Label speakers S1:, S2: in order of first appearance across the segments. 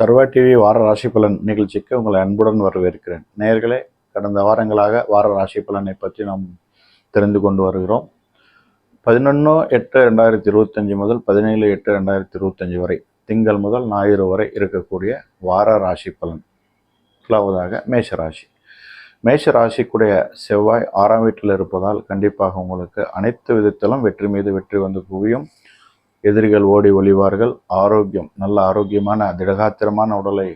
S1: சர்வா TV வார ராசி பலன் நிகழ்ச்சிக்கு உங்களை அன்புடன் வரவேற்கிறேன். நேர்களே கடந்த வாரங்களாக வார ராசி பலனை பற்றி நாம் தெரிந்து கொண்டு வருகிறோம். பதினொன்று எட்டு ரெண்டாயிரத்தி இருபத்தஞ்சி முதல் பதினேழு எட்டு ரெண்டாயிரத்தி இருபத்தஞ்சி வரை திங்கள் முதல் ஞாயிறு வரை இருக்கக்கூடிய வார ராசி பலன் முதலாவதாக மேஷ ராசி மேஷ ராசிக்குடைய செவ்வாய் ஆறாம் வீட்டில் இருப்பதால் கண்டிப்பாக உங்களுக்கு அனைத்து விதத்திலும் வெற்றி மீது வெற்றி வந்து குவியும். எதிரிகள் ஓடி ஒளிவார்கள். ஆரோக்கியம் நல்ல ஆரோக்கியமான திடகாத்திரமான உடலை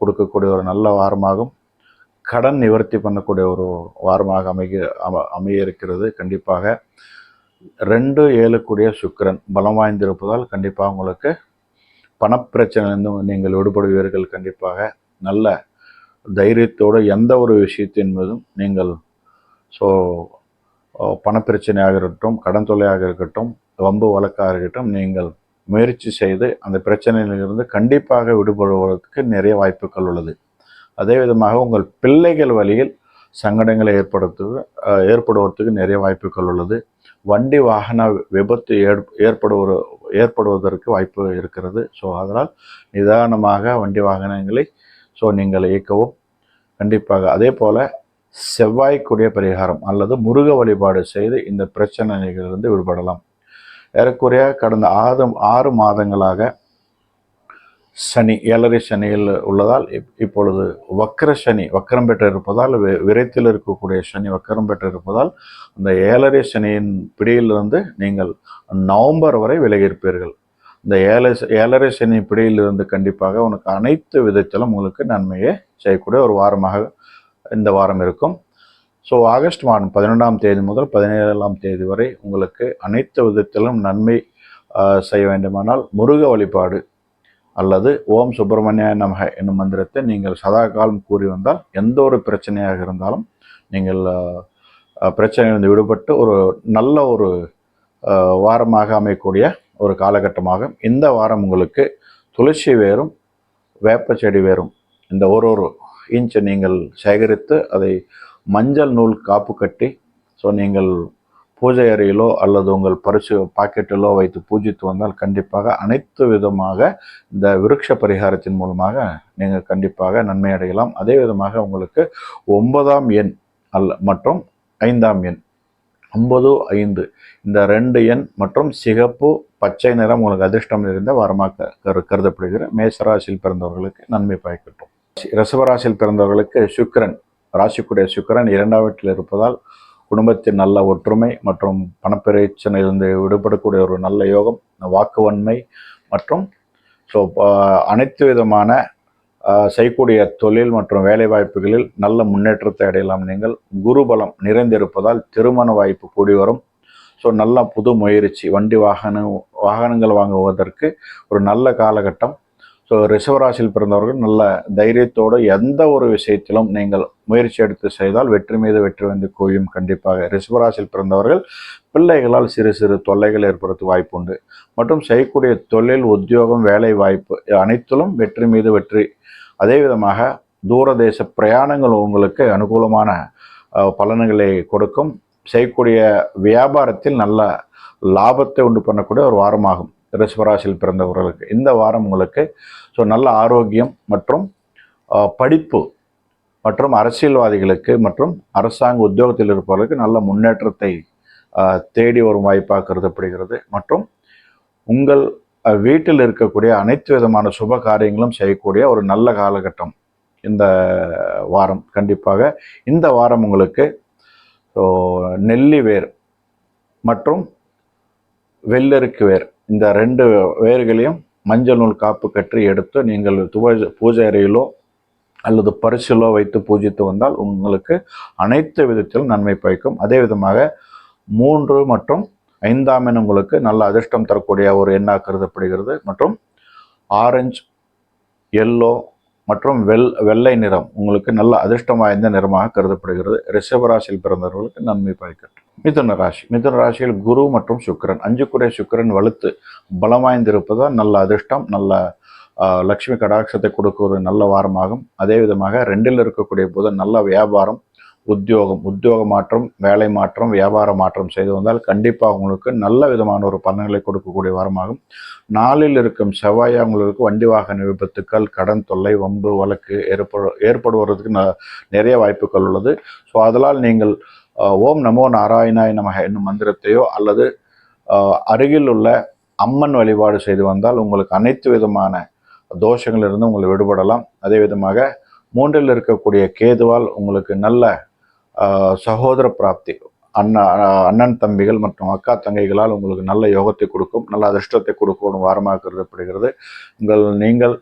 S1: கொடுக்கக்கூடிய ஒரு நல்ல வாரமாகும். கடன் நிவர்த்தி பண்ணக்கூடிய ஒரு வாரமாக அமைக அம அமைய இருக்கிறது கண்டிப்பாக ரெண்டு ஏழுக்குடிய சுக்கரன் பலம் வாய்ந்திருப்பதால் கண்டிப்பாக உங்களுக்கு பணப்பிரச்சனையிலிருந்து நீங்கள் விடுபடுவீர்கள். கண்டிப்பாக நல்ல தைரியத்தோடு எந்த ஒரு விஷயத்தின் மீதும் நீங்கள் ஸோ பணப்பிரச்சனையாக இருக்கட்டும் கடன் தொல்லையாக இருக்கட்டும் வம்பு வழக்காக இருக்கட்டும் நீங்கள் முயற்சி செய்து அந்த பிரச்சனையிலிருந்து கண்டிப்பாக விடுபடுவதற்கு நிறைய வாய்ப்புகள் உள்ளது. அதே விதமாக உங்கள் பிள்ளைகள் வழியில் சங்கடங்களை ஏற்படுத்து ஏற்படுவதற்கு நிறைய வாய்ப்புகள் உள்ளது. வண்டி வாகன விபத்து ஏற்படுவது ஏற்படுவதற்கு வாய்ப்பு இருக்கிறது. ஸோ அதனால் நிதானமாக வண்டி வாகனங்களை ஸோ நீங்கள் இயக்கவும். கண்டிப்பாக அதே போல் செவ்வாய்க்குரிய பரிகாரம் அல்லது முருக வழிபாடு செய்து இந்த பிரச்சனைகளிலிருந்து விடுபடலாம். ஏறக்குறைய கடந்த ஆறு ஆறு மாதங்களாக சனி ஏழரை சனியில் உள்ளதால் இப்- இப்பொழுது வக்கர சனி வக்கரம் பெற்று இருப்பதால் விரைத்தில் இருக்கக்கூடிய சனி வக்கரம் பெற்று இருப்பதால் அந்த ஏழரை சனியின் பிடியிலிருந்து நீங்கள் நவம்பர் வரை விலகி இருப்பீர்கள் இந்த ஏழை ஏழரை சனி பிடியிலிருந்து கண்டிப்பாக உனக்கு அனைத்து விதத்திலும் உங்களுக்கு நன்மையை செய்யக்கூடிய ஒரு வாரமாக இந்த வாரம் இருக்கும். ஸோ ஆகஸ்ட் மாதம் பதினொன்றாம் தேதி முதல் பதினேழாம் தேதி வரை உங்களுக்கு அனைத்து விதத்திலும் நன்மை செய்ய வேண்டுமானால் முருக வழிபாடு அல்லது ஓம் சுப்பிரமணிய நமக என்னும் மந்திரத்தை நீங்கள் சதா காலம் கூறி வந்தால் எந்த ஒரு பிரச்சனையாக இருந்தாலும் நீங்கள் பிரச்சனையிலிருந்து விடுபட்டு ஒரு நல்ல ஒரு வாரமாக அமையக்கூடிய ஒரு காலகட்டமாகும் இந்த வாரம் உங்களுக்கு துளசி வேரும் வேப்ப செடி வேரும் இந்த ஒரு ஒரு இன்ச்சை நீங்கள் சேகரித்து அதை மஞ்சள் நூல் காப்பு கட்டி ஸோ நீங்கள் பூஜை அறையிலோ அல்லது உங்கள் பரிசு பாக்கெட்டிலோ வைத்து பூஜித்து வந்தால் கண்டிப்பாக அனைத்து விதமாக இந்த விருட்ச பரிகாரத்தின் மூலமாக நீங்கள் கண்டிப்பாக நன்மை அடையலாம். அதே விதமாக உங்களுக்கு ஒன்பதாம் எண் அல்ல மற்றும் ஐந்தாம் எண் ஒன்பது ஐந்து இந்த ரெண்டு எண் மற்றும் சிகப்பு பச்சை நிறம் உங்களுக்கு அதிர்ஷ்டம் இருந்தால் வாரமாக கரு கருதப்படுகிற மேசராசியில் பிறந்தவர்களுக்கு நன்மை பயக்கட்டும். ரிஷபராசியில் பிறந்தவர்களுக்கு சுக்கரன் ராசிக்குடைய சுக்கரன் இரண்டாம் வீட்டில் இருப்பதால் குடும்பத்தின் நல்ல ஒற்றுமை மற்றும் பணப்பிரச்சனையிலிருந்து விடுபடக்கூடிய ஒரு நல்ல யோகம் வாக்குவன்மை மற்றும் ஸோ அனைத்து விதமான செய்யக்கூடிய தொழில் மற்றும் வேலை வாய்ப்புகளில் நல்ல முன்னேற்றத்தை அடையலாம். நீங்கள் குருபலம் நிறைந்திருப்பதால் திருமண வாய்ப்பு கூடி வரும். ஸோ நல்ல புது முயற்சி வண்டி வாகன வாகனங்கள் வாங்குவதற்கு ஒரு நல்ல காலகட்டம். ஸோ ரிஷவராசியில் பிறந்தவர்கள் நல்ல தைரியத்தோடு எந்த ஒரு விஷயத்திலும் நீங்கள் முயற்சி எடுத்து செய்தால் வெற்றி மீது வெற்றி வந்து குவியும். கண்டிப்பாக ரிஷவராசியில் பிறந்தவர்கள் பிள்ளைகளால் சிறு சிறு தொல்லைகள் ஏற்படுத்த வாய்ப்புண்டு மற்றும் செய்யக்கூடிய தொழில் உத்தியோகம் வேலை வாய்ப்பு அனைத்திலும் வெற்றி மீது வெற்றி. அதே விதமாக தூரதேச பிரயாணங்கள் உங்களுக்கு அனுகூலமான பலன்களை கொடுக்கும். செய்யக்கூடிய வியாபாரத்தில் நல்ல லாபத்தை உண்டு பண்ணக்கூடிய ஒரு வாரமாகும். ரிஷபராசியில் பிறந்தவர்களுக்கு இந்த வாரம் உங்களுக்கு ஸோ நல்ல ஆரோக்கியம் மற்றும் படிப்பு மற்றும் அரசியல்வாதிகளுக்கு மற்றும் அரசாங்க உத்தியோகத்தில் இருப்பவர்களுக்கு நல்ல முன்னேற்றத்தை தேடி வரும் வாய்ப்பாக கருதப்படுகிறது. மற்றும் உங்கள் வீட்டில் இருக்கக்கூடிய அனைத்து விதமான சுப காரியங்களும் செய்யக்கூடிய ஒரு நல்ல காலகட்டம் இந்த வாரம். கண்டிப்பாக இந்த வாரம் உங்களுக்கு ஸோ நெல்லி வேர் மற்றும் வெள்ளருக்கு வேர். இந்த ரெண்டு வேர்களையும் மஞ்சள் நூல் காப்பு கற்றி எடுத்து நீங்கள் துவ- பூஜை அறையிலோ அல்லது பரிசிலோ வைத்து பூஜித்து வந்தால் உங்களுக்கு அனைத்து விதத்திலும் நன்மை பயக்கும். அதே விதமாக மூன்று மற்றும் ஐந்தாம் எண் உங்களுக்கு நல்ல அதிர்ஷ்டம் தரக்கூடிய ஒரு எண்ணாக கருதப்படுகிறது. மற்றும் ஆரஞ்சு எல்லோ மற்றும் வெள் வெள்ளை நிறம் உங்களுக்கு நல்ல அதிர்ஷ்டம் வாய்ந்த நிறமாக கருதப்படுகிறது. ரிஷபராசியில் பிறந்தவர்களுக்கு நன்மை பயக்கட்டும். மிதுன ராசி. மிதுன ராசியில் குரு மற்றும் சுக்கிரன். அஞ்சுக்குடைய சுக்கிரன் வலுத்து பலம் வாய்ந்திருப்பதால் நல்ல அதிர்ஷ்டம் நல்ல லக்ஷ்மி கடாட்சத்தை கொடுக்க ஒரு நல்ல வாரமாகும். அதே விதமாக ரெண்டில் இருக்கக்கூடிய புதன் நல்ல வியாபாரம் உத்தியோகம் உத்தியோக மாற்றம் வேலை மாற்றம் வியாபார மாற்றம் செய்து வந்தால் கண்டிப்பாக உங்களுக்கு நல்ல விதமான ஒரு பலன்களை கொடுக்கக்கூடிய வாரமாகும். நாளில் இருக்கும் செவ்வாய் உங்களுக்கு வண்டி வாகன விபத்துக்கள் கடன் தொல்லை வம்பு வழக்கு ஏற்படு ஏற்படுவதற்கு ந- நிறைய வாய்ப்புகள் உள்ளது. ஸோ அதனால் நீங்கள் ஓம் நமோ நாராயணாய நமக என்னும் மந்திரத்தையோ அல்லது அருகில் உள்ள அம்மன் வழிபாடு செய்து வந்தால் உங்களுக்கு அனைத்து விதமான தோஷங்களிலிருந்து உங்களை விடுபடலாம். அதே விதமாக மூன்றில் இருக்கக்கூடிய கேதுவால் உங்களுக்கு நல்ல சகோதர பிராப்தி அண்ணா அண்ணன் தம்பிகள் மற்றும் அக்கா தங்கைகளால் உங்களுக்கு நல்ல யோகத்தை கொடுக்கும் நல்ல அதிர்ஷ்டத்தை கொடுக்கும் வாரமாக கருதப்படுகிறது. உங்கள் நீங்கள்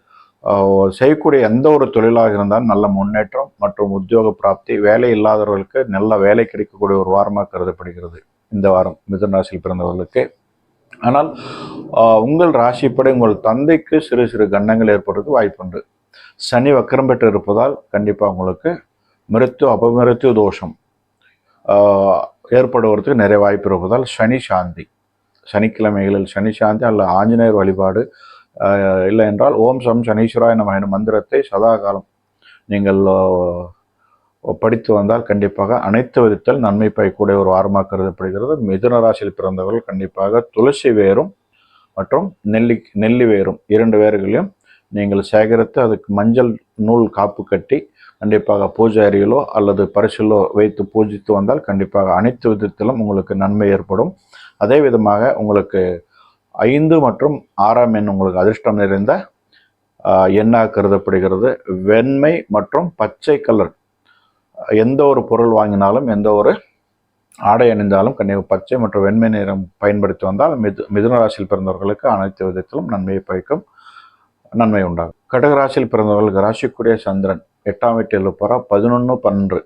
S1: செய்யக்கூடிய எந்த ஒரு தொழிலாக இருந்தாலும் நல்ல முன்னேற்றம் மற்றும் உத்தியோக பிராப்தி வேலை இல்லாதவர்களுக்கு நல்ல வேலை கிடைக்கக்கூடிய ஒரு வாரமாக கருதப்படுகிறது இந்த வாரம் மிதன் ராசியில் பிறந்தவர்களுக்கு. ஆனால் உங்கள் ராசிப்படி உங்கள் தந்தைக்கு சிறு சிறு கண்டங்கள் ஏற்படுறதுக்கு வாய்ப்புண்டு சனி வக்கரம் பெற்று இருப்பதால் கண்டிப்பாக உங்களுக்கு மிருத்து அபமிருத்து தோஷம் ஏற்படுவதற்கு நிறைய வாய்ப்பு இருப்பதால் சனி சாந்தி. சனிக்கிழமைகளில் சனி சாந்தி அல்ல ஆஞ்சநேயர் வழிபாடு இல்லை என்றால் ஓம் சம் சனீஸ்வராய நம எனும் மந்திரத்தை சதா காலம் நீங்கள் படித்து வந்தால் கண்டிப்பாக அனைத்து விதத்தில் நன்மை பயக்கூடிய ஒரு வாரமாக கருதப்படுகிறது. மிதுன ராசியில் பிறந்தவர்கள் கண்டிப்பாக துளசி வேரும் மற்றும் நெல்லி நெல்லி வேரும் இரண்டு வேர்களையும் நீங்கள் சேகரித்து அதுக்கு மஞ்சள் நூல் காப்பு கட்டி கண்டிப்பாக பூஜை அறையிலோ அல்லது பரிசிலோ வைத்து பூஜித்து வந்தால் கண்டிப்பாக அனைத்து விதத்திலும் உங்களுக்கு நன்மை ஏற்படும். அதே விதமாக உங்களுக்கு ஐந்து மற்றும் ஆறாம் எண் உங்களுக்கு அதிர்ஷ்டம் நிறைந்த எண்ணாக கருதப்படுகிறது. வெண்மை மற்றும் பச்சை கலர். எந்த ஒரு பொருள் வாங்கினாலும் எந்த ஒரு ஆடை அணிந்தாலும் கண்டிப்பாக பச்சை மற்றும் வெண்மை நிறம் பயன்படுத்தி வந்தால் மிது மிதுன ராசியில் பிறந்தவர்களுக்கு அனைத்து விதத்திலும் நன்மையை பயக்கும் நன்மை உண்டாகும். கடகராசியில் பிறந்தவர்களுக்கு ராசிக்குரிய சந்திரன் எட்டாம் வீட்டில் இருப்பாரா? பதினொன்று பன்னெண்டு.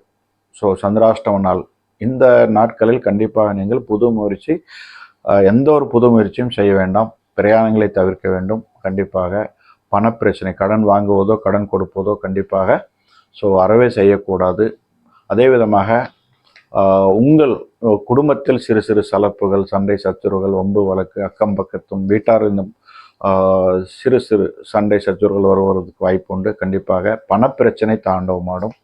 S1: ஸோ சந்திராஷ்டம நாள். இந்த நாட்களில் கண்டிப்பாக நீங்கள் புது முயற்சி எந்த ஒரு புது முயற்சியும் செய்ய வேண்டாம். பிரயாணங்களை தவிர்க்க வேண்டும். கண்டிப்பாக பணப்பிரச்சனை கடன் வாங்குவதோ கடன் கொடுப்பதோ கண்டிப்பாக ஸோ அறவே செய்யக்கூடாது. அதே விதமாக உங்கள் குடும்பத்தில் சிறு சிறு சலப்புகள் சண்டை சச்சரவுகள் ஒம்பு வழக்கு அக்கம் பக்கத்தும் வீட்டாரிலும் சிறு சிறு சண்டை சச்சரவுகள் வருவதற்கு வாய்ப்பு உண்டு கண்டிப்பாக பணப்பிரச்சனை தாண்டவமாடும்.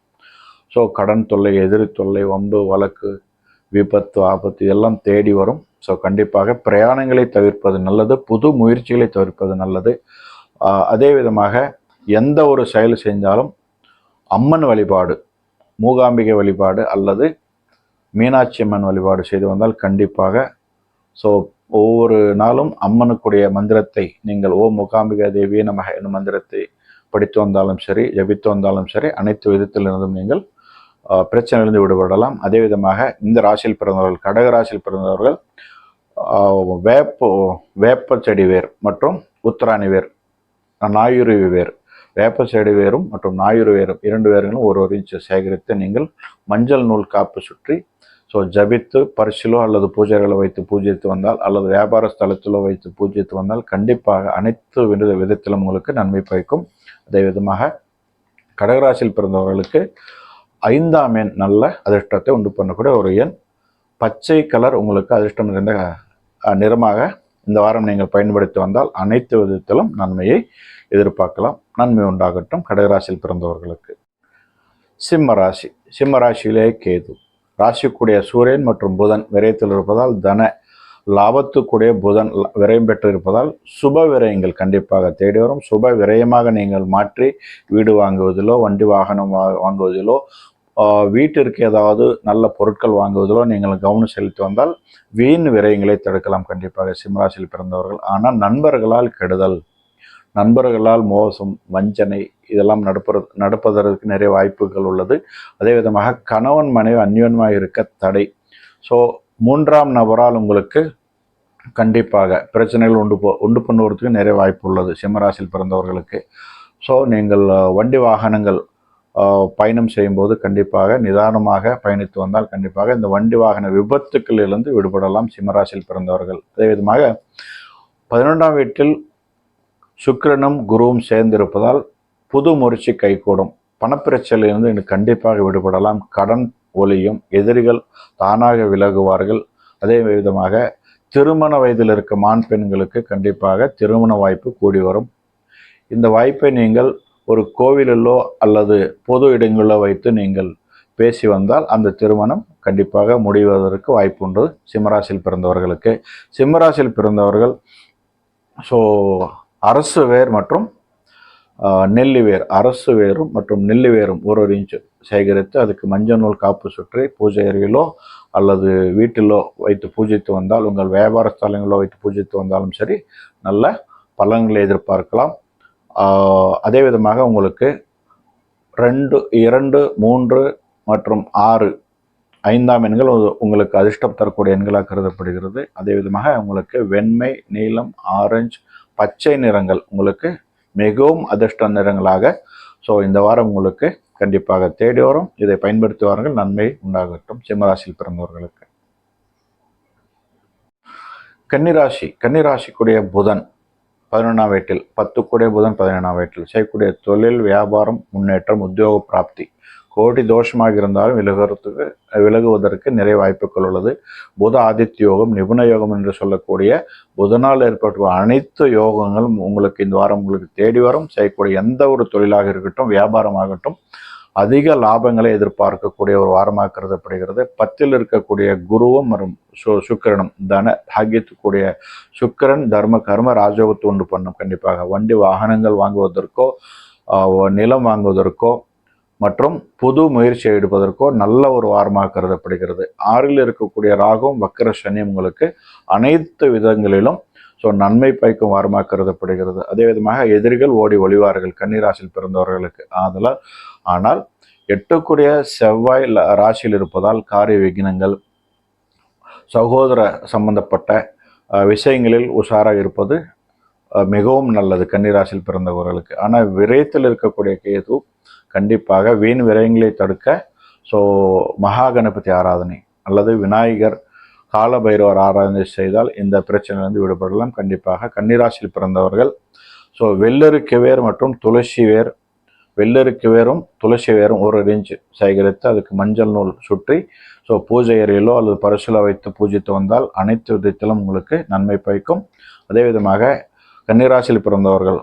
S1: ஸோ கடன் தொல்லை எதிரி தொல்லை ஒம்பு வழக்கு விபத்து ஆபத்து இதெல்லாம் தேடி வரும். ஸோ கண்டிப்பாக பிரயாணங்களை தவிர்ப்பது நல்லது புது முயற்சிகளை தவிர்ப்பது நல்லது. அதே விதமாக எந்த ஒரு செயல் செஞ்சாலும் அம்மன் வழிபாடு மூகாம்பிகை வழிபாடு அல்லது மீனாட்சி அம்மன் வழிபாடு செய்து வந்தால் கண்டிப்பாக ஸோ ஒவ்வொரு நாளும் அம்மனுக்குடைய மந்திரத்தை நீங்கள் ஓ மூகாம்பிகா தேவியே நமக என்னும் மந்திரத்தை படித்து வந்தாலும் சரி ஜபித்து வந்தாலும் சரி அனைத்து விதத்திலிருந்தும் நீங்கள் பிரச்சனையிலிருந்து விடுபடலாம். அதே விதமாக இந்த ராசியில் பிறந்தவர்கள் கடக ராசியில் பிறந்தவர்கள் வேப்ப வேப்ப செடி வேர் மற்றும் உத்தராணி வேர் நாயுருவி வேர். வேப்ப செடி வேரும் மற்றும் நாயுரு வேரும் இரண்டு வேர்களும் ஒரு ஒரு இன்ச்சு சேகரித்து நீங்கள் மஞ்சள் நூல் காப்பு சுற்றி ஸோ ஜபித்து பரிசிலோ அல்லது பூஜைகளை வைத்து பூஜித்து வந்தால் அல்லது வியாபார ஸ்தலத்திலோ வைத்து பூஜித்து வந்தால் கண்டிப்பாக அனைத்து வித விதத்திலும் உங்களுக்கு நன்மை பயக்கும். அதே விதமாக கடகராசியில் பிறந்தவர்களுக்கு ஐந்தாம் எண் நல்ல அதிர்ஷ்டத்தை உண்டு பண்ணக்கூடிய ஒரு எண். பச்சை கலர் உங்களுக்கு அதிர்ஷ்டம் நிறைந்த நிறமாக இந்த வாரம் நீங்கள் பயன்படுத்தி வந்தால் அனைத்து விதத்திலும் நன்மையை எதிர்பார்க்கலாம். நன்மை உண்டாகட்டும். கடகராசியில் பிறந்தவர்களுக்கு. சிம்ம ராசி. சிம்ம ராசியிலே கேது. ராசிக்குடைய சூரியன் மற்றும் புதன் விரயத்தில் இருப்பதால் தன லாபத்துக்குடைய புதன் விரயம் பெற்று இருப்பதால் சுப விரயங்கள் கண்டிப்பாக தேடி வரும். சுப விரயமாக நீங்கள் மாற்றி வீடு வாங்குவதிலோ வண்டி வாகனம் வா- வாங்குவதிலோ வீட்டிற்கு ஏதாவது நல்ல பொருட்கள் வாங்குவதிலோ நீங்கள் கவனம் செலுத்தி வந்தால் வீண் விரயங்களை தடுக்கலாம். கண்டிப்பாக சிம்மராசியில் பிறந்தவர்கள். ஆனால் நண்பர்களால் கெடுதல் நண்பர்களால் மோசம் வஞ்சனை இதெல்லாம் நடப்பது நடப்பதற்கு நிறைய வாய்ப்புகள் உள்ளது. அதே விதமாக கணவன் மனைவி அந்யோன்மாக இருக்க தடை. ஸோ மூன்றாம் நபரால் உங்களுக்கு கண்டிப்பாக பிரச்சனைகள் உண்டு போ உண்டு பண்ணுவதுக்கு நிறைய வாய்ப்பு உள்ளது சிம்மராசியில் பிறந்தவர்களுக்கு. ஸோ நீங்கள் வண்டி வாகனங்கள் பயணம் செய்யும்போது கண்டிப்பாக நிதானமாக பயணித்து வந்தால் கண்டிப்பாக இந்த வண்டி வாகன விபத்துக்களிலிருந்து விடுபடலாம் சிம்மராசியில் பிறந்தவர்கள். அதே விதமாக பதினொன்றாம் வீட்டில் சுக்கிரனும் குருவும் சேர்ந்திருப்பதால் புது முயற்சி கைகூடும். பணப்பிரச்சனையிலிருந்து எனக்கு கண்டிப்பாக விடுபடலாம். கடன் ஒலியும் எதிரிகள் தானாக விலகுவார்கள். அதே விதமாக திருமண வயதில் இருக்கும் ஆண் பெண்களுக்கு கண்டிப்பாக திருமண வாய்ப்பு கூடி வரும். இந்த வாய்ப்பை நீங்கள் ஒரு கோவிலிலோ அல்லது பொது இடங்களிலோ வைத்து நீங்கள் பேசி வந்தால் அந்த திருமணம் கண்டிப்பாக முடிவதற்கு வாய்ப்பு உண்டு. சிம்மராசியில் பிறந்தவர்களுக்கு. சிம்மராசியில் பிறந்தவர்கள் ஸோ அரசு வேர் மற்றும் நெல்லி வேர் அரசு வேரும் மற்றும் நெல்லி வேரும் ஒரு ஒரு இன்ச்சு சேகரித்து அதுக்கு மஞ்சள் நூல் காப்பு சுற்றி பூஜை அறையிலோ அல்லது வீட்டிலோ வைத்து பூஜித்து வந்தால் உங்கள் வியாபார ஸ்தலங்களோ வைத்து பூஜித்து வந்தாலும் சரி நல்ல பலன்களை எதிர்பார்க்கலாம். அதே விதமாக உங்களுக்கு ரெண்டு இரண்டு மூன்று மற்றும் ஆறு ஐந்தாம் எண்கள் உங்களுக்கு அதிர்ஷ்டம் தரக்கூடிய எண்களாக கருதப்படுகிறது. அதே விதமாக உங்களுக்கு வெண்மை நீலம் ஆரஞ்சு பச்சை நிறங்கள் உங்களுக்கு மிகவும் அதிர்ஷ்ட நிறங்களாக. ஸோ இந்த வாரம் உங்களுக்கு கண்டிப்பாக தேடி வரும். இதை பயன்படுத்தி வாருங்கள். நன்மை உண்டாகட்டும். சிம்மராசியில் பிறந்தவர்களுக்கு. கன்னிராசி. கன்னிராசிக்குடைய புதன் பதினொன்றாம் வீட்டில். பத்துக்குடைய புதன் பதினொன்றாம் வீட்டில். செய்யக்கூடிய தொழில் வியாபாரம் முன்னேற்றம் உத்தியோக பிராப்தி. கோடி தோஷமாக இருந்தாலும் விலகுறதுக்கு விலகுவதற்கு நிறைய வாய்ப்புகள் உள்ளது. புத ஆதித்ய யோகம் நிபுண யோகம் என்று சொல்லக்கூடிய புதனால் ஏற்பட்ட அனைத்து யோகங்களும் உங்களுக்கு இந்த வாரம் உங்களுக்கு தேடி வரும். செய்யக்கூடிய எந்த ஒரு தொழிலாக இருக்கட்டும் வியாபாரமாகட்டும் அதிக லாபங்களை எதிர்பார்க்கக்கூடிய ஒரு வாரமாக கருதப்படுகிறது. பத்தில் இருக்கக்கூடிய குருவும் மற்றும் சு சுக்கிரனும் தன பாக்கியத்துக்கூடிய சுக்கிரன் தர்ம கர்ம ராஜயோகத்தை உண்டு பண்ணும். கண்டிப்பாக வண்டி வாகனங்கள் வாங்குவதற்கோ நிலம் வாங்குவதற்கோ மற்றும் புது முயற்சி எடுப்பதற்கோ நல்ல ஒரு வாரமாக கருதப்படுகிறது. ஆறில் இருக்கக்கூடிய ராகும் வக்கர சனி உங்களுக்கு அனைத்து விதங்களிலும் ஸோ நன்மை பயக்கும் வாரமாக கருதப்படுகிறது. அதே விதமாக எதிரிகள் ஓடி ஒளிவார்கள் கன்னிராசியில் பிறந்தவர்களுக்கு. ஆதலால் ஆனால் எட்டக்கூடிய செவ்வாய் ராசியில் இருப்பதால் காரிய விக்னங்கள் சகோதர சம்பந்தப்பட்ட விஷயங்களில் உஷாராக இருப்பது மிகவும் நல்லது கன்னிராசியில் பிறந்தவர்களுக்கு. ஆனால் விரயத்தில் இருக்கக்கூடிய கேது கண்டிப்பாக வீண் விரயங்களை தடுக்க ஸோ மகா கணபதி ஆராதனை அல்லது விநாயகர் கால பைரவர் ஆராதனை செய்தால் இந்த பிரச்சனையிலிருந்து விடுபடலாம். கண்டிப்பாக கன்னிராசியில் பிறந்தவர்கள் ஸோ வெள்ளருக்கு வேர் மற்றும் துளசி வேர் வெள்ளருக்கு வேரும் துளசி வேரும் ஒரு ரேஞ்சு சேகரித்து அதுக்கு மஞ்சள் நூல் சுற்றி ஸோ பூஜை அறையிலோ அல்லது பரிசுல வைத்து பூஜித்து வந்தால் அனைத்து விதத்திலும் உங்களுக்கு நன்மை பயக்கும். அதே விதமாக கன்னிராசியில் பிறந்தவர்கள்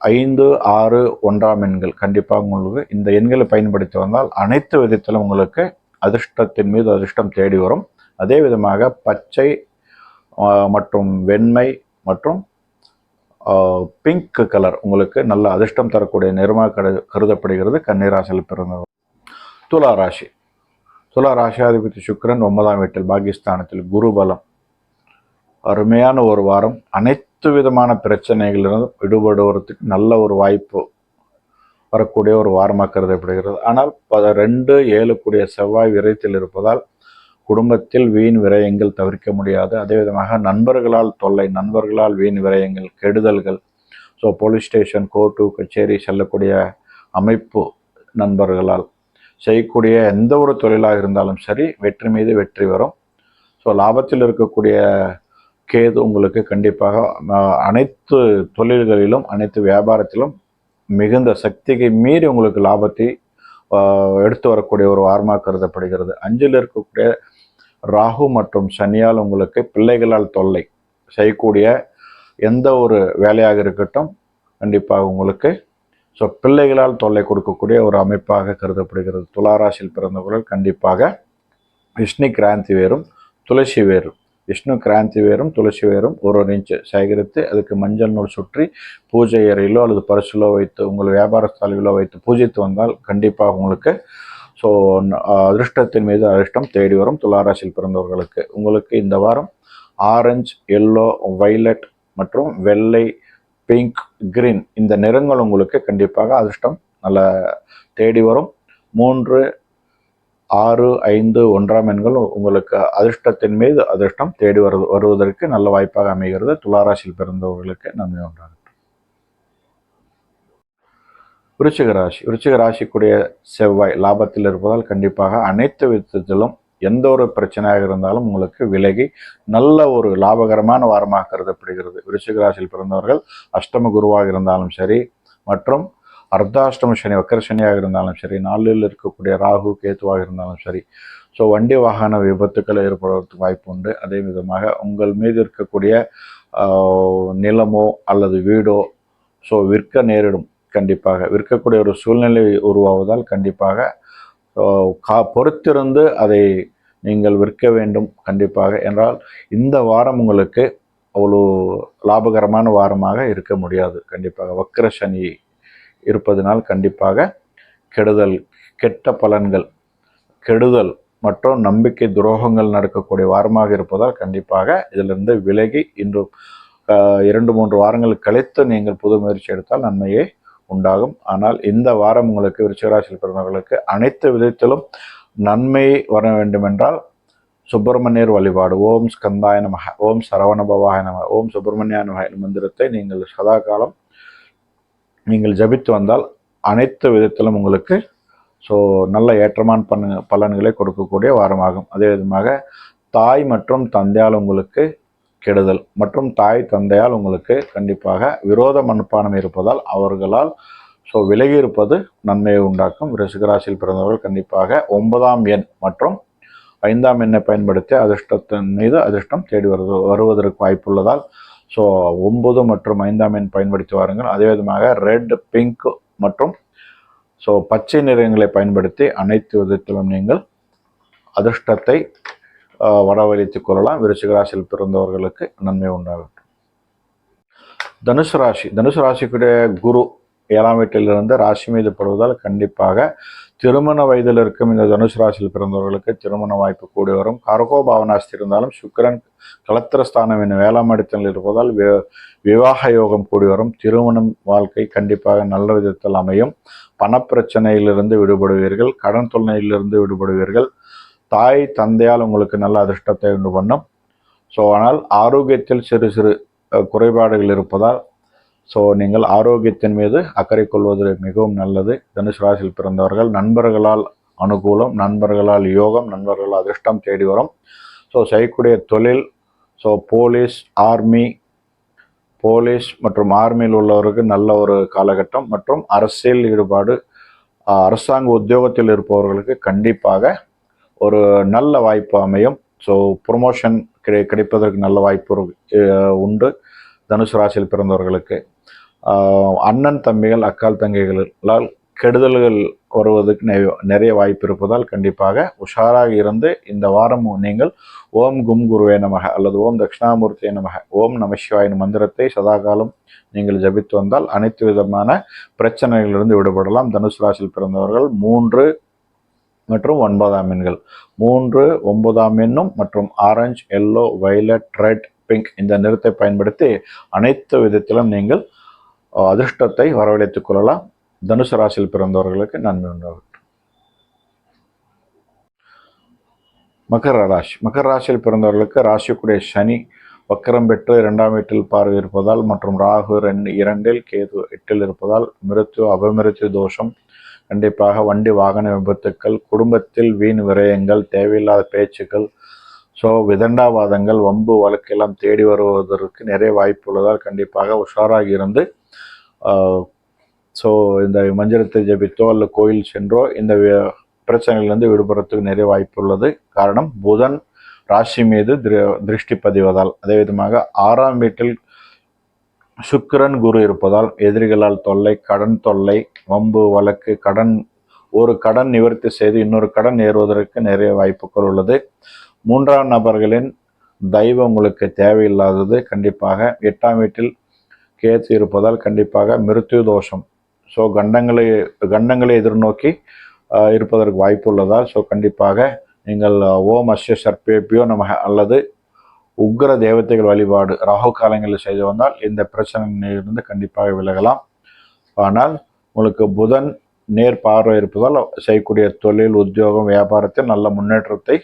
S1: ஐந்து ஆறு ஒன்றாம் எண்கள் கண்டிப்பாக உங்களுக்கு இந்த எண்களை பயன்படுத்தி வந்தால் அனைத்து விதத்திலும் உங்களுக்கு அதிர்ஷ்டத்தின் மீது அதிர்ஷ்டம் தேடி வரும். அதே விதமாக பச்சை மற்றும் வெண்மை மற்றும் பிங்க் கலர் உங்களுக்கு நல்ல அதிர்ஷ்டம் தரக்கூடிய நிறமாக கரு கருதப்படுகிறது கன்னிராசியில் பிறந்தவர் துலா ராசி. துலா ராசியாதிபதி சுக்கரன் ஒன்பதாம் வீட்டில் பாகிஸ்தானத்தில் குருபலம் அருமையான ஒரு வாரம். அனைத்து விதமான பிரச்சனைகளிலிருந்து விடுபடுவதற்கு நல்ல ஒரு வாய்ப்பு வரக்கூடிய ஒரு வாரமாக கருதப்படுகிறது. ஆனால் பத ரெண்டு ஏழு கூடிய செவ்வாய் விரயத்தில் இருப்பதால் குடும்பத்தில் வீண் விரயங்கள் தவிர்க்க முடியாது. அதே விதமாக நண்பர்களால் தொல்லை நண்பர்களால் வீண் விரயங்கள் கெடுதல்கள் ஸோ போலீஸ் ஸ்டேஷன் கோர்ட்டு கச்சேரி செல்லக்கூடிய அமைப்பு நண்பர்களால் செய்யக்கூடிய எந்த ஒரு தொழிலாக இருந்தாலும் சரி வெற்றி மீது வெற்றி வரும். ஸோ லாபத்தில் இருக்கக்கூடிய கேது உங்களுக்கு கண்டிப்பாக அனைத்து தொழில்களிலும் அனைத்து வியாபாரத்திலும் மிகுந்த சக்திக்கு மீறி உங்களுக்கு லாபத்தை எடுத்து வரக்கூடிய ஒரு வாரமாக கருதப்படுகிறது. அஞ்சில் இருக்கக்கூடிய ராகு மற்றும் சனியால் உங்களுக்கு பிள்ளைகளால் தொல்லை செய்யக்கூடிய எந்த ஒரு வேலையாக இருக்கட்டும் கண்டிப்பாக உங்களுக்கு ஸோ பிள்ளைகளால் தொல்லை கொடுக்கக்கூடிய ஒரு அமைப்பாக கருதப்படுகிறது. துளாராசியில் பிறந்தவர்கள் கண்டிப்பாக விஷ்ணு கிராந்தி வேரும் துளசி வேரும் விஷ்ணு கிராந்தி வேரும் துளசி வேரும் ஒரு ஒரு இன்ச்சு சேகரித்து அதுக்கு மஞ்சள் நூல் சுற்றி பூஜை அறையிலோ அல்லது பரிசுலோ வைத்து உங்கள் வியாபார சாலையிலோ வைத்து பூஜைத்து வந்தால் கண்டிப்பாக உங்களுக்கு ஸோ அதிர்ஷ்டத்தின் மீது அதிர்ஷ்டம் தேடி வரும் துளாராசியில் பிறந்தவர்களுக்கு. உங்களுக்கு இந்த வாரம் ஆரஞ்சு எல்லோ வைலட் மற்றும் வெள்ளை பிங்க் கிரீன் இந்த நிறங்கள் உங்களுக்கு கண்டிப்பாக அதிர்ஷ்டம் நல்ல தேடி வரும். மூன்று ஆறு ஐந்து ஒன்றாம் எண்கள் உங்களுக்கு அதிர்ஷ்டத்தின் மீது அதிர்ஷ்டம் தேடி வரு வருவதற்கு நல்ல வாய்ப்பாக அமைகிறது. துளாராசியில் பிறந்தவர்களுக்கு நன்மை உண்டாகும் விருச்சிக ராசி. விருச்சிக ராசிக்குரிய செவ்வாய் லாபத்தில் இருப்பதால் கண்டிப்பாக அனைத்து விதத்திலும் எந்த ஒரு பிரச்சனையாக இருந்தாலும் உங்களுக்கு விலகி நல்ல ஒரு லாபகரமான வாரமாக கருதப்படுகிறது. விருச்சிக ராசியில் பிறந்தவர்கள் அஷ்டம குருவாக இருந்தாலும் சரி மற்றும் அர்த்தாஷ்டம சனி வக்கர சனியாக இருந்தாலும் சரி நாளில் இருக்கக்கூடிய ராகு கேத்துவாக இருந்தாலும் சரி ஸோ வண்டி வாகன விபத்துக்கள் ஏற்படுவதற்கு வாய்ப்பு உண்டு. அதே விதமாக உங்கள் மீது இருக்கக்கூடிய நிலமோ அல்லது வீடோ ஸோ விற்க நேரிடும் கண்டிப்பாக. விற்கக்கூடிய ஒரு சூழ்நிலை உருவாவதால் கண்டிப்பாக கா பொறுத்திருந்து அதை நீங்கள் விற்க வேண்டும் கண்டிப்பாக. என்றால் இந்த வாரம் உங்களுக்கு அவ்வளோ லாபகரமான வாரமாக இருக்க முடியாது கண்டிப்பாக. வக்ர சனி இருப்பதனால் கண்டிப்பாக கெடுதல் கெட்ட பலன்கள் கெடுதல் மற்றும் நம்பிக்கை துரோகங்கள் நடக்கக்கூடிய வாரமாக இருப்பதால் கண்டிப்பாக இதிலிருந்து விலகி இன்று இரண்டு மூன்று வாரங்கள் கழித்து நீங்கள் புது முயற்சி எடுத்தால் நன்மையே உண்டாகும். ஆனால் இந்த வாரம் உங்களுக்கு விருச்சிகராசியில் பிறந்தவர்களுக்கு அனைத்து விதத்திலும் நன்மை வர வேண்டுமென்றால் சுப்பிரமணியர் வழிபாடு. ஓம் ஸ்கந்தாய நமக ஓம் சரவணபவாய நம ஓம் சுப்பிரமணிய நமக மந்திரத்தை நீங்கள் சதா காலம் நீங்கள் ஜபித்து வந்தால் அனைத்து விதத்திலும் உங்களுக்கு ஸோ நல்ல ஏற்றமான பண்ணு பலன்களை கொடுக்கக்கூடிய வாரமாகும். அதே விதமாக தாய் மற்றும் தந்தையால் உங்களுக்கு கெடுதல் மற்றும் தாய் தந்தையால் உங்களுக்கு கண்டிப்பாக விரோத மனப்பானம் இருப்பதால் அவர்களால் ஸோ விலகி இருப்பது நன்மையை உண்டாக்கும். ரிஷிகராசியில் பிறந்தவர்கள் கண்டிப்பாக ஒன்பதாம் எண் மற்றும் ஐந்தாம் எண்ணை பயன்படுத்தி அதிர்ஷ்டத்தின் மீது அதிர்ஷ்டம் தேடி வருவது வருவதற்கு வாய்ப்புள்ளதால் ஸோ ஒம்பது மற்றும் ஐந்தாம் எண் பயன்படுத்தி வாருங்கள். அதே விதமாக ரெட் பிங்க் மற்றும் ஸோ பச்சை நிறங்களை பயன்படுத்தி அனைத்து விதத்திலும் நீங்கள் அதிர்ஷ்டத்தை வரவழைத்துக் கொள்ளலாம். விருச்சிகராசியில் பிறந்தவர்களுக்கு நன்மை உண்டாகும் தனுசு ராசி. தனுசு ராசிக்குடைய குரு ஏழாம் வீட்டிலிருந்து ராசி மீது படுவதால் கண்டிப்பாக திருமண வயதில் இருக்கும் இந்த தனுஷ் ராசியில் பிறந்தவர்களுக்கு திருமண வாய்ப்பு கூடி வரும். கரகோ பாவனாஸ்தி இருந்தாலும் சுக்கிரன் கலத்திரஸ்தானம் என்னும் வேளாண் இடத்தில் இருப்பதால் விவாக யோகம் கூடி வரும். திருமணம் வாழ்க்கை கண்டிப்பாக நல்ல விதத்தில் அமையும். பணப்பிரச்சனையிலிருந்து விடுபடுவீர்கள். கடன் தொல்லையிலிருந்து விடுபடுவீர்கள். தாய் தந்தையால் உங்களுக்கு நல்ல அதிர்ஷ்டத்தை உண்டு பண்ணும். ஸோ ஆனால் ஆரோக்கியத்தில் சிறு சிறு குறைபாடுகள் இருப்பதால் ஸோ நீங்கள் ஆரோக்கியத்தின் மீது அக்கறை கொள்வது மிகவும் நல்லது. தனுசு ராசியில் பிறந்தவர்கள் நண்பர்களால் அனுகூலம் நண்பர்களால் யோகம் நண்பர்களால் அதிர்ஷ்டம் தேடி வரும். ஸோ செய்யக்கூடிய தொழில் ஸோ போலீஸ் ஆர்மி போலீஸ் மற்றும் ஆர்மியில் உள்ளவருக்கு நல்ல ஒரு காலகட்டம் மற்றும் அரசியல் ஈடுபாடு அரசாங்க உத்தியோகத்தில் இருப்பவர்களுக்கு கண்டிப்பாக ஒரு நல்ல வாய்ப்பு அமையும். ஸோ ப்ரொமோஷன் கிடை கிடைப்பதற்கு நல்ல வாய்ப்பு உண்டு தனுசு ராசியில் பிறந்தவர்களுக்கு. அண்ணன் தம்பிகள் அக்கால் தங்கைகளால் கெடுதல்கள் வருவதற்கு நிறைய வாய்ப்பு இருப்பதால் கண்டிப்பாக உஷாராக இருந்து இந்த வாரம் நீங்கள் ஓம் கும் குருவே நமக அல்லது ஓம் தட்சிணாமூர்த்தியே நமக ஓம் நமசிவாயின் மந்திரத்தை சதாகாலம் நீங்கள் ஜபித்து வந்தால் அனைத்து விதமான பிரச்சனைகளிலிருந்து விடுபடலாம். தனுசு ராசியில் பிறந்தவர்கள் மூன்று மற்றும் ஒன்பதாம் எண்கள். மூன்று ஒன்பதாம் எண்ணும் மற்றும் orange yellow violet red pink இந்த நிறத்தை பயன்படுத்தி அனைத்து விதத்திலும் நீங்கள் அதிர்ஷ்டத்தை வரவழைத்துக் கொள்ளலாம். தனுசு ராசியில் பிறந்தவர்களுக்கு நன்மை உண்டாகட்டும். மகர ராசி. மகர ராசியில் பிறந்தவர்களுக்கு ராசிக்குடைய சனி வக்கரம் பெற்று இரண்டாம் வீட்டில் பார்வை இருப்பதால் மற்றும் ராகு ரெண்டு இரண்டில் கேது எட்டில் இருப்பதால் மிருத்து அபமிருத்து தோஷம் கண்டிப்பாக வண்டி வாகன விபத்துக்கள் குடும்பத்தில் வீண் விரயங்கள் தேவையில்லாத பேச்சுக்கள் ஸோ விதண்டாவாதங்கள் வம்பு வழக்கெல்லாம் தேடி வருவதற்கு நிறைய வாய்ப்பு உள்ளதால் கண்டிப்பாக உஷாராக இருந்து ஸோ இந்த மஞ்சளத்தை ஜபித்தோ அல்ல கோயில் சென்றோ இந்த வி- விடுபடுறதுக்கு நிறைய வாய்ப்பு உள்ளது. காரணம் புதன் ராசி மீது திரு- திருஷ்டி பதிவதால். அதே விதமாக ஆறாம் வீட்டில் சுக்கிரன் குரு இருப்பதால் எதிரிகளால் தொல்லை கடன் தொல்லை வம்பு வழக்கு கடன் ஒரு கடன் நிவர்த்தி செய்து இன்னொரு கடன் ஏறுவதற்கு நிறைய வாய்ப்புகள் உள்ளது. மூன்றாம் நபர்களின் தெய்வம் உங்களுக்கு தேவையில்லாதது. கண்டிப்பாக எட்டாம் வீட்டில் கேத்து இருப்பதால் கண்டிப்பாக மிருத்யு தோஷம். ஸோ கண்டங்களை கண்டங்களை எதிர்நோக்கி இருப்பதற்கு வாய்ப்பு உள்ளதால் ஸோ கண்டிப்பாக நீங்கள் ஓம் அஸ்ய சர்ப்பேபியோ நமக அல்லது உக்ர தேவதைகள் வழிபாடு ராகு காலங்களில் செய்து வந்தால் இந்த பிரச்சனையிலிருந்து கண்டிப்பாக விலகலாம். ஆனால் உங்களுக்கு புதன் நேர் பார்வை இருப்பதால் செய்யக்கூடிய தொழில் உத்தியோகம் வியாபாரத்தில் நல்ல முன்னேற்றத்தை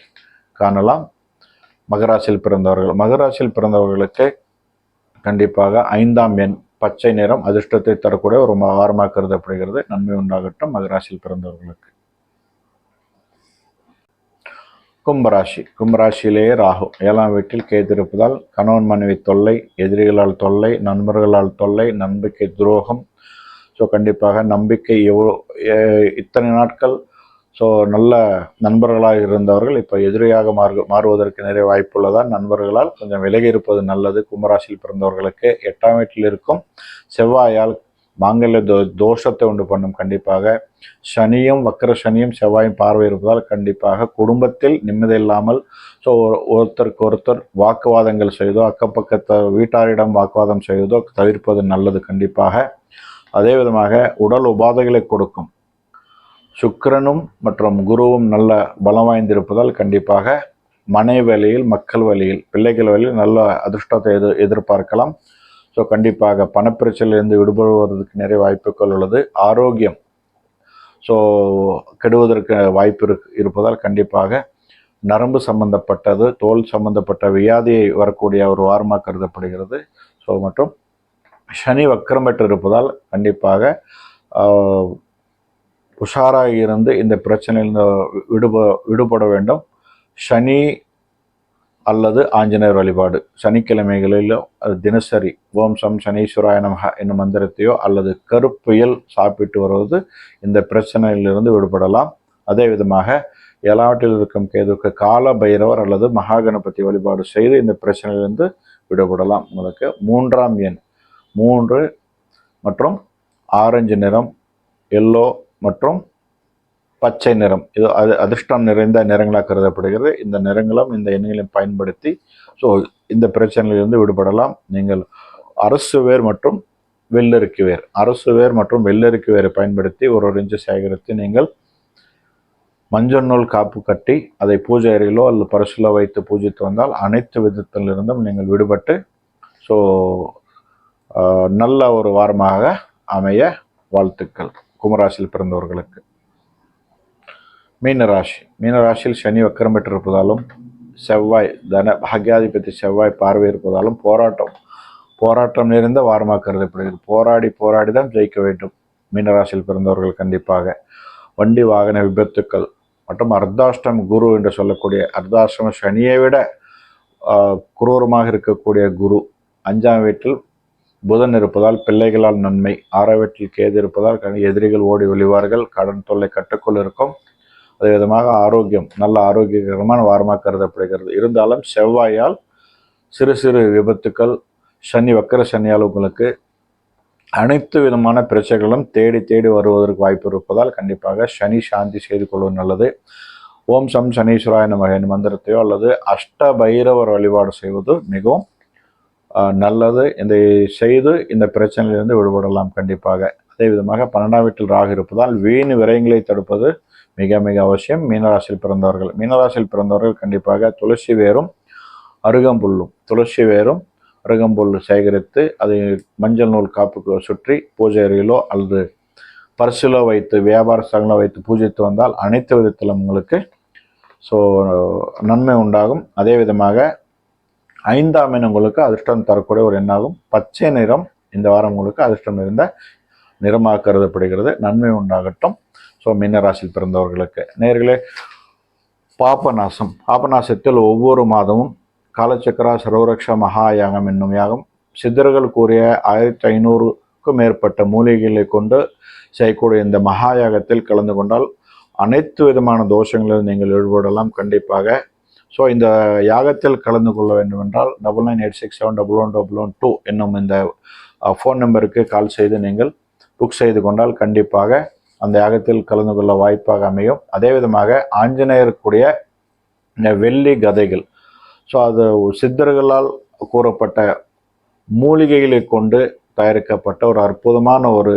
S1: காணலாம். மகராசியில் பிறந்தவர்கள் மகராசியில் பிறந்தவர்களுக்கு கண்டிப்பாக ஐந்தாம் எண் பச்சை நிறம் அதிர்ஷ்டத்தை தரக்கூடிய ஒரு ம- வாரமாக கருதப்படுகிறது. நன்மை உண்டாகட்டும். மகராசியில் பிறந்தவர்களுக்கு. கும்பராசி. கும்பராசியிலேயே ராகு. ஏழாம் வீட்டில் கேது இருப்பதால் கணவன் மனைவி தொல்லை எதிரிகளால் தொல்லை நண்பர்களால் தொல்லை நம்பிக்கை துரோகம். ஸோ கண்டிப்பாக நம்பிக்கை எவ்வளோ இத்தனை நாட்கள் ஸோ நல்ல நண்பர்களாக இருந்தவர்கள் இப்போ எதிரியாக மாறு மாறுவதற்கு நிறைய வாய்ப்புள்ளதால் நண்பர்களால் கொஞ்சம் விலகி இருப்பது நல்லது. கும்பராசியில் பிறந்தவர்களுக்கு எட்டாம் வீட்டில் இருக்கும் செவ்வாயால் மாங்கல்ய தோ தோஷத்தை உண்டு பண்ணும் கண்டிப்பாக. சனியும் வக்கர சனியும் செவ்வாயும் பார்வை இருப்பதால் கண்டிப்பாக குடும்பத்தில் நிம்மதி இல்லாமல் ஸோ ஒருத்தருக்கு ஒருத்தர் வாக்குவாதங்கள் செய்தோ அக்கப்பக்கத்த வீட்டாரிடம் வாக்குவாதம் செய்வதோ தவிர்ப்பது நல்லது கண்டிப்பாக. அதே விதமாக உடல் உபாதைகளை கொடுக்கும். சுக்கிரனும் மற்றும் குருவும் நல்ல பலம் வாய்ந்திருப்பதால் கண்டிப்பாக மனை வழியில் மக்கள் வழியில் பிள்ளைகள் வழியில் நல்ல அதிர்ஷ்டத்தை எதிர் எதிர்பார்க்கலாம். ஸோ கண்டிப்பாக பணப்பிரச்சனையிலிருந்து விடுபடுவதற்கு நிறைய வாய்ப்புகள் உள்ளது. ஆரோக்கியம். ஸோ கெடுவதற்கு வாய்ப்பு இருக்கு இருப்பதால் கண்டிப்பாக நரம்பு சம்பந்தப்பட்டது தோல் சம்பந்தப்பட்ட வியாதியை வரக்கூடிய ஒரு வாரமாக கருதப்படுகிறது. ஸோ மற்றும் சனி வக்கரம் பெற்று இருப்பதால் கண்டிப்பாக உஷாராக இருந்து இந்த பிரச்சனையிலிருந்து விடுப விடுபட வேண்டும். சனி அல்லது ஆஞ்சநேயர் வழிபாடு. சனிக்கிழமைகளிலோ அது தினசரி. ஓம் சம் சனீஸ்வராய நமக என்னும் மந்திரத்தையோ அல்லது கருப்புயல் சாப்பிட்டு வருவது இந்த பிரச்சனையிலிருந்து விடுபடலாம். அதே விதமாக எல்லாவற்றில் இருக்கும் கேதுக்கு கால பைரவர் அல்லது மகாகணபதி வழிபாடு செய்து இந்த பிரச்சனையிலிருந்து விடுபடலாம். உங்களுக்கு மூன்றாம் எண். மூன்று மற்றும் ஆரஞ்சு நிறம் எல்லோ மற்றும் பச்சை நிறம். இது அது அதிர்ஷ்டம் நிறைந்த நிறங்களாக கருதப்படுகிறது. இந்த நிறங்களும் இந்த எண்ணெய்களையும் பயன்படுத்தி ஸோ இந்த பிரச்சனையிலிருந்து விடுபடலாம். நீங்கள் அரசு வேர் மற்றும் வெள்ளருக்கு வேர். அரசு வேர் மற்றும் வெள்ளருக்கு வேரை பயன்படுத்தி ஒரு ஒரு இன்ச்சு சேகரித்து நீங்கள் மஞ்சள் நூல் காப்பு கட்டி அதை பூஜை அறையிலோ அல்லது பரிசுல வைத்து பூஜித்து வந்தால் அனைத்து விதத்திலிருந்தும் நீங்கள் விடுபட்டு ஸோ நல்ல ஒரு வாரமாக அமைய வாழ்த்துக்கள். கும்பராசியில் பிறந்தவர்களுக்கு. மீனராசி. மீனராசியில் சனி வக்கரம் பெற்றிருப்பதாலும் செவ்வாய் தன பாக்யாதிபதி செவ்வாய் பார்வை இருப்பதாலும் போராட்டம் போராட்டம் நிறைந்த வாரமாக கருதப்படுகிறது. போராடி போராடி தான் ஜெயிக்க வேண்டும். மீனராசியில் பிறந்தவர்கள் கண்டிப்பாக. வண்டி வாகன விபத்துக்கள் மற்றும் அர்த்தாஷ்டம் குரு என்று சொல்லக்கூடிய அர்த்தாஷ்டம சனியை விட குரூரமாக இருக்கக்கூடிய குரு அஞ்சாம் வீட்டில் புதன் இருப்பதால் பிள்ளைகளால் நன்மை. ஆறாம் கேது இருப்பதால் எதிரிகள் ஓடி ஒளிவார்கள். கடன் தொல்லை கட்டுக்குள் இருக்கும். அதே விதமாக ஆரோக்கியம் நல்ல ஆரோக்கியகரமான வாரமாக கருதப்படுகிறது. இருந்தாலும் செவ்வாயால் சிறு சிறு விபத்துக்கள் சனி வக்கர சனியால் உங்களுக்கு அனைத்து விதமான பிரச்சனைகளும் தேடி தேடி வருவதற்கு வாய்ப்பு இருப்பதால் கண்டிப்பாக சனி சாந்தி செய்து கொள்வது நல்லது. ஓம் சம் சனீஸ்வராய நமக. மந்திரத்தையோ அல்லது அஷ்ட பைரவர் வழிபாடு செய்வது மிகவும் நல்லது. இதை செய்து இந்த பிரச்சனையிலிருந்து விடுபடலாம் கண்டிப்பாக. அதே விதமாக பன்னெண்டாம் வீட்டில் ராகு இருப்பதால் வீண் விரயங்களை தடுப்பது மிக மிக அவசியம். மீனராசியில் பிறந்தவர்கள் மீனராசியில் பிறந்தவர்கள் கண்டிப்பாக துளசி வேரும் அருகம்புல்லும் துளசி வேரும் அருகம்புல் சேகரித்து அதை மஞ்சள் நூல் காப்புக்கு சுற்றி பூஜை அறையிலோ அல்லது பரிசிலோ வைத்து வியாபார ஸ்தலங்களோ வைத்து பூஜித்து வந்தால் அனைத்து விதத்திலும் உங்களுக்கு ஸோ நன்மை உண்டாகும். அதே விதமாக ஐந்தாம் எண் உங்களுக்கு அதிர்ஷ்டம் தரக்கூடிய ஒரு எண்ணாகும். பச்சை நிறம் இந்த வாரம் உங்களுக்கு அதிர்ஷ்டம் இருந்த நிறமாக கருதப்படுகிறது. நன்மை உண்டாகட்டும். ஸோ மீனராசியில் பிறந்தவர்களுக்கு. நேர்களே பாபநாசம். பாபநாசத்தில் ஒவ்வொரு மாதமும் காலச்சக்கரா சர்வரக்ஷா மகா யாகம் என்னும் யாகம். சித்தர்கள் கூறிய ஆயிரத்தி ஐநூறுக்கும் மேற்பட்ட மூலிகைகளை கொண்டு செய்யக்கூடிய இந்த மகா யாகத்தில் கலந்து கொண்டால் அனைத்து விதமான தோஷங்களிலும் நீங்கள் ஈடுபடலாம். கண்டிப்பாக ஸோ இந்த யாகத்தில் கலந்து கொள்ள வேண்டும் என்றால் double nine eight six seven double one double one two என்னும் இந்த ஃபோன் நம்பருக்கு கால் செய்து நீங்கள் புக் செய்து கொண்டால் கண்டிப்பாக அந்த யாகத்தில் கலந்து கொள்ள வாய்ப்பாக அமையும். அதே விதமாக ஆஞ்சநேயருக்குரிய இந்த வெள்ளி கதைகள். ஸோ அது சித்தர்களால் கூறப்பட்ட மூலிகைகளை கொண்டு தயாரிக்கப்பட்ட ஒரு அற்புதமான ஒரு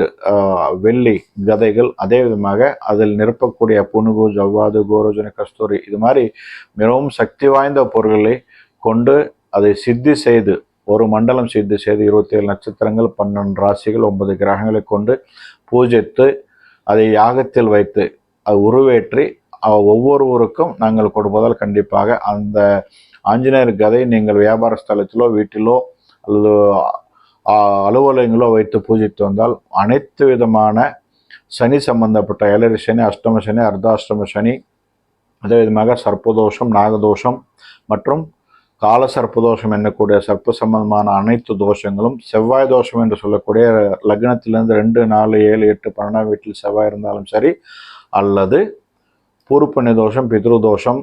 S1: வெள்ளி கதைகள். அதே விதமாக அதில் நிரப்பக்கூடிய புனுகு ஜவ்வாது கோரோஜன கஸ்தூரி இது மாதிரி மிகவும் சக்தி வாய்ந்த பொருள்களை கொண்டு அதை சித்தி செய்து ஒரு மண்டலம் சித்தி செய்து இருபத்தி ஏழு நட்சத்திரங்கள் பன்னெண்டு ராசிகள் ஒன்பது கிரகங்களை கொண்டு பூஜித்து அதை யாகத்தில் வைத்து அது உருவேற்றி ஒவ்வொருவருக்கும் நாங்கள் கொடுப்பதால் கண்டிப்பாக அந்த ஆஞ்சநேயர் கதை நீங்கள் வியாபார ஸ்தலத்திலோ வீட்டிலோ அல்லது அலுவலகங்களோ வைத்து பூஜித்து வந்தால் அனைத்து விதமான சனி சம்பந்தப்பட்ட ஏழரை சனி அஷ்டம சனி அர்த்தாஷ்டம சனி அதே விதமாக சர்ப்பதோஷம் நாகதோஷம் மற்றும் கால சர்ப்பதோஷம் என்னக்கூடிய சர்ப்ப சம்பந்தமான அனைத்து தோஷங்களும் செவ்வாய் தோஷம் என்று சொல்லக்கூடிய லக்னத்திலிருந்து ரெண்டு நாலு ஏழு எட்டு பன்னெண்டாம் வீட்டில் செவ்வாய் இருந்தாலும் சரி அல்லது பூர்ப்பணி தோஷம் பித்ரு தோஷம்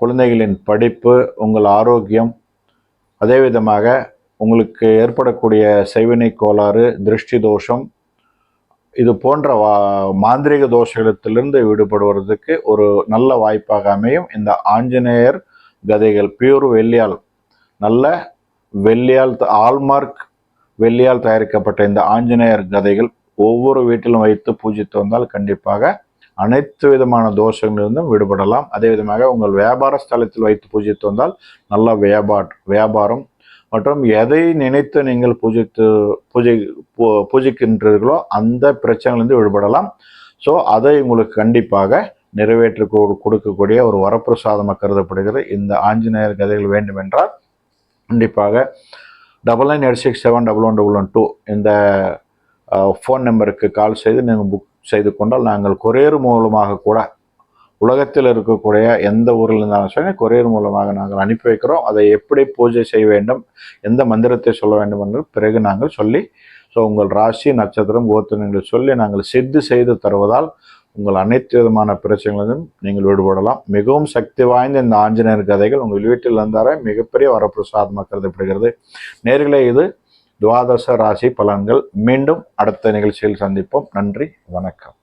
S1: குழந்தைகளின் படிப்பு உங்கள் ஆரோக்கியம் அதே விதமாக உங்களுக்கு ஏற்படக்கூடிய செய்வினை கோளாறு திருஷ்டி தோஷம் இது போன்ற வா மாந்திரிக தோஷத்திலிருந்து விடுபடுவதற்கு ஒரு நல்ல வாய்ப்பாக அமையும். இந்த ஆஞ்சநேயர் கதைகள் பியூர் வெள்ளியால் நல்ல வெள்ளியால் த- ஆல்மார்க் வெள்ளியால் தயாரிக்கப்பட்ட இந்த ஆஞ்சநேயர் கதைகள் ஒவ்வொரு வீட்டிலும் வைத்து பூஜித்து வந்தால் கண்டிப்பாக அனைத்து விதமான தோஷங்களிலிருந்தும் விடுபடலாம். அதே விதமாக உங்கள் வியாபார ஸ்தலத்தில் வைத்து பூஜித்து வந்தால் நல்ல வியாபார் வியாபாரம் மற்றும் எதை நினைத்து நீங்கள் பூஜித்து பூஜை பூ- பூஜிக்கின்றீர்களோ அந்த பிரச்சனையிலிருந்து விடுபடலாம். ஸோ அதை உங்களுக்கு கண்டிப்பாக நிறைவேற்றி கொடுக்கக்கூடிய ஒரு வரப்பிரசாதமாக கருதப்படுகிறது. இந்த ஆஞ்சநேயர் கதைகள் வேண்டுமென்றால் கண்டிப்பாக double nine eight six seven double one double one two இந்த ஃபோன் நம்பருக்கு கால் செய்து நீங்கள் புக் செய்து கொண்டால் நாங்கள் கொரியர் மூலமாக கூட உலகத்தில் இருக்கக்கூடிய எந்த ஊரில் இருந்தாலும் சரி கொரியர் மூலமாக நாங்கள் அனுப்பி வைக்கிறோம். அதை எப்படி பூஜை செய்ய வேண்டும் எந்த மந்திரத்தை சொல்ல வேண்டும் என்று பிறகு நாங்கள் சொல்லி ஸோ உங்கள் ராசி நட்சத்திரம் கோத்திரங்களை சொல்லி நாங்கள் சித்து செய்து தருவதால் உங்கள் அனைத்து விதமான பிரச்சனைகளிலும் நீங்கள் விடுபடலாம். மிகவும் சக்தி வாய்ந்த இந்த ஆஞ்சநேயர் கதைகள் உங்கள் வீட்டில் இருந்தார மிகப்பெரிய வரப்பிரசாதமாக கருதப்படுகிறது. நேர்களே இது துவாதச ராசி பலன்கள். மீண்டும் அடுத்த நிகழ்ச்சியில் சந்திப்போம். நன்றி வணக்கம்.